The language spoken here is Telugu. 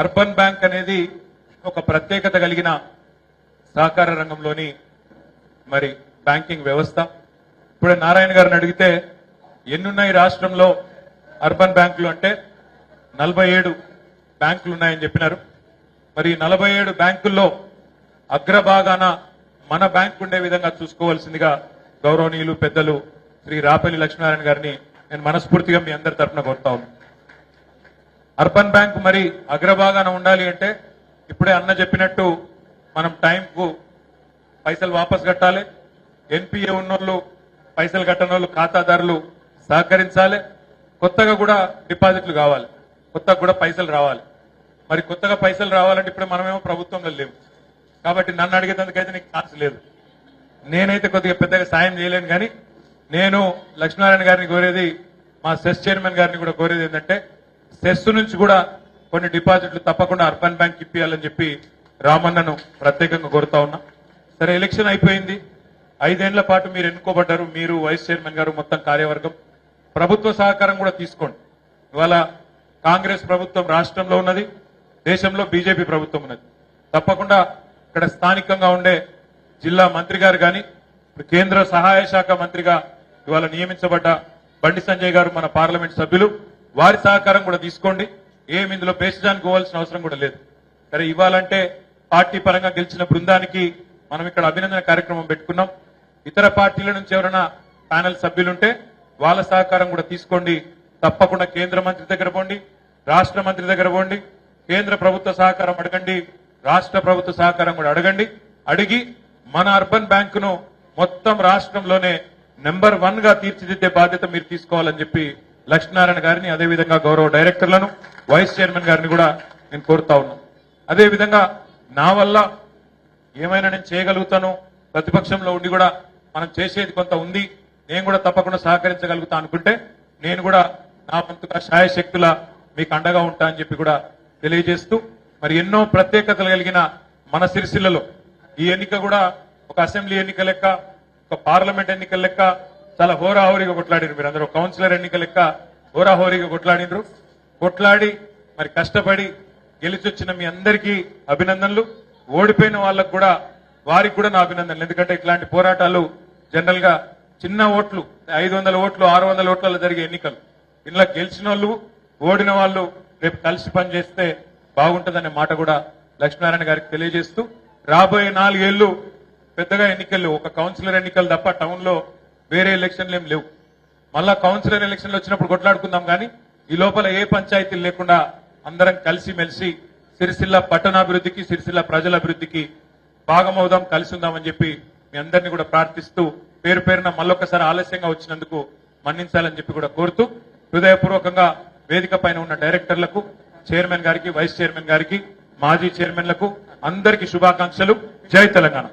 అర్బన్ బ్యాంక్ అనేది ఒక ప్రత్యేకత కలిగిన సహకార రంగంలోని మరి బ్యాంకింగ్ వ్యవస్థ. ఇప్పుడే నారాయణ గారిని అడిగితే ఎన్నున్నాయి రాష్ట్రంలో అర్బన్ బ్యాంకులు అంటే నలభై ఏడు బ్యాంకులు ఉన్నాయని చెప్పినారు. మరి నలభై ఏడు బ్యాంకుల్లో అగ్రభాగాన మన బ్యాంక్ ఉండే విధంగా చూసుకోవాల్సిందిగా గౌరవనీయులు పెద్దలు శ్రీ రాపల్లి లక్ష్మీనారాయణ గారిని నేను మనస్ఫూర్తిగా మీ అందరి తరఫున కోరుతా ఉన్నాను. అర్బన్ బ్యాంక్ మరి అగ్రభాగాన ఉండాలి అంటే ఇప్పుడే అన్న చెప్పినట్టు మనం టైంకు పైసలు వాపస్ కట్టాలి. ఎన్పిఏ ఉన్నోళ్ళు పైసలు కట్టని వాళ్ళు ఖాతాదారులు సహకరించాలి. కొత్తగా కూడా డిపాజిట్లు కావాలి. కొత్తగా కూడా పైసలు రావాలి. మరి కొత్తగా పైసలు రావాలంటే ఇప్పుడు మనమేమో ప్రభుత్వంలో లేవు కాబట్టి నన్ను అడిగేందుకైతే నీకు ఛాన్స్ లేదు. నేనైతే కొద్దిగా పెద్దగా సాయం చేయలేను కానీ నేను లక్ష్మీనారాయణ గారిని కోరేది మా సెస్ చైర్మన్ గారిని కూడా కోరేది ఏంటంటే సెస్ నుంచి కూడా కొన్ని డిపాజిట్లు తప్పకుండా అర్బన్ బ్యాంక్ ఇప్పియాలని చెప్పి రామన్నను ప్రత్యేకంగా కోరుతా ఉన్నా. సరే ఎలక్షన్ అయిపోయింది. ఐదేళ్ళ పాటు మీరు ఎన్నుకోబడ్డారు. మీరు వైస్ చైర్మన్ గారు మొత్తం కార్యవర్గం. ప్రభుత్వ సహకారం కూడా తీసుకోండి. ఇవాళ కాంగ్రెస్ ప్రభుత్వం రాష్ట్రంలో ఉన్నది. దేశంలో బీజేపీ ప్రభుత్వం ఉన్నది. తప్పకుండా ఇక్కడ స్థానికంగా ఉండే జిల్లా మంత్రి గారు కానీ కేంద్ర సహాయ శాఖ మంత్రిగా ఇవాళ నియమించబడ్డ బండి సంజయ్ గారు మన పార్లమెంట్ సభ్యులు. వారి సహకారం కూడా తీసుకోండి. ఏమి ఇందులో బేసిజానికి పోవాల్సిన అవసరం కూడా లేదు. సరే ఇవ్వాలంటే పార్టీ పరంగా గెలిచిన బృందానికి మనం ఇక్కడ అభినందన కార్యక్రమం పెట్టుకున్నాం. ఇతర పార్టీల నుంచి ఎవరైనా ప్యానెల్ సభ్యులుంటే వాళ్ళ సహకారం కూడా తీసుకోండి. తప్పకుండా కేంద్ర మంత్రి దగ్గర పోండి రాష్ట్ర మంత్రి దగ్గర పోండి కేంద్ర ప్రభుత్వ సహకారం అడగండి రాష్ట్ర ప్రభుత్వ సహకారం కూడా అడగండి. అడిగి మన అర్బన్ బ్యాంకును మొత్తం రాష్ట్రంలోనే నెంబర్ వన్గా తీర్చిదిద్దే బాధ్యత మీరు తీసుకోవాలని చెప్పి లక్ష్మీనారాయణ గారిని అదేవిధంగా గౌరవ డైరెక్టర్లను వైస్ చైర్మన్ గారిని కూడా నేను కోరుతా ఉన్నాను. అదేవిధంగా నా వల్ల ఏమైనా నేను చేయగలుగుతాను ప్రతిపక్షంలో ఉండి కూడా మనం చేసేది కొంత ఉంది నేను కూడా తప్పకుండా సహకరించగలుగుతా అనుకుంటే నేను కూడా నా వంతుగా శాయశక్తుల మీకు అండగా ఉంటా అని చెప్పి కూడా తెలియజేస్తూ మరి ఎన్నో ప్రత్యేకతలు కలిగిన మన సిరిసిల్లలో ఈ ఎన్నిక కూడా ఒక అసెంబ్లీ ఎన్నిక లెక్క ఒక పార్లమెంట్ ఎన్నికల లెక్క చాలా హోరాహోరీగా కొట్లాడిరు మీరు అందరూ కౌన్సిలర్ ఎన్నిక లెక్క హోరాహోరీగా కొట్లాడినరు కొట్లాడి మరి కష్టపడి గెలిచొచ్చిన మీ అందరికీ అభినందనలు. ఓడిపోయిన వాళ్ళకు కూడా వారికి కూడా నా అభినందనలు. ఎందుకంటే ఇట్లాంటి పోరాటాలు జనరల్గా చిన్న ఓట్లు ఐదు వందల ఓట్లు ఆరు వందల ఓట్లలో జరిగే ఎన్నికలు. ఇంట్లో గెలిచిన వాళ్ళు ఓడిన వాళ్ళు రేపు కలిసి పనిచేస్తే బాగుంటుందనే మాట కూడా లక్ష్మీనారాయణ గారికి తెలియజేస్తూ రాబోయే నాలుగేళ్ళు పెద్దగా ఎన్నికలు ఒక కౌన్సిలర్ ఎన్నికలు తప్ప టౌన్లో వేరే ఎలక్షన్లు ఏం లేవు. మళ్ళా కౌన్సిలర్ ఎలక్షన్లు వచ్చినప్పుడు కొట్లాడుకుందాం కానీ ఈ లోపల ఏ పంచాయతీలు లేకుండా అందరం కలిసి మెలిసి సిరిసిల్ల పట్టణాభివృద్ధికి సిరిసిల్ల ప్రజల అభివృద్ధికి భాగమవుదాం కలిసి ఉందామని చెప్పి మీ అందరినీ కూడా ప్రార్థిస్తూ పేరు పేరున మళ్ళొకసారి ఆలస్యంగా వచ్చినందుకు మన్నించాలని చెప్పి కూడా కోరుతూ హృదయపూర్వకంగా వేదిక పైన ఉన్న డైరెక్టర్లకు చైర్మన్ గారికి వైస్ చైర్మన్ గారికి మాజీ చైర్మన్లకు అందరికీ శుభాకాంక్షలు. జై తెలంగాణ.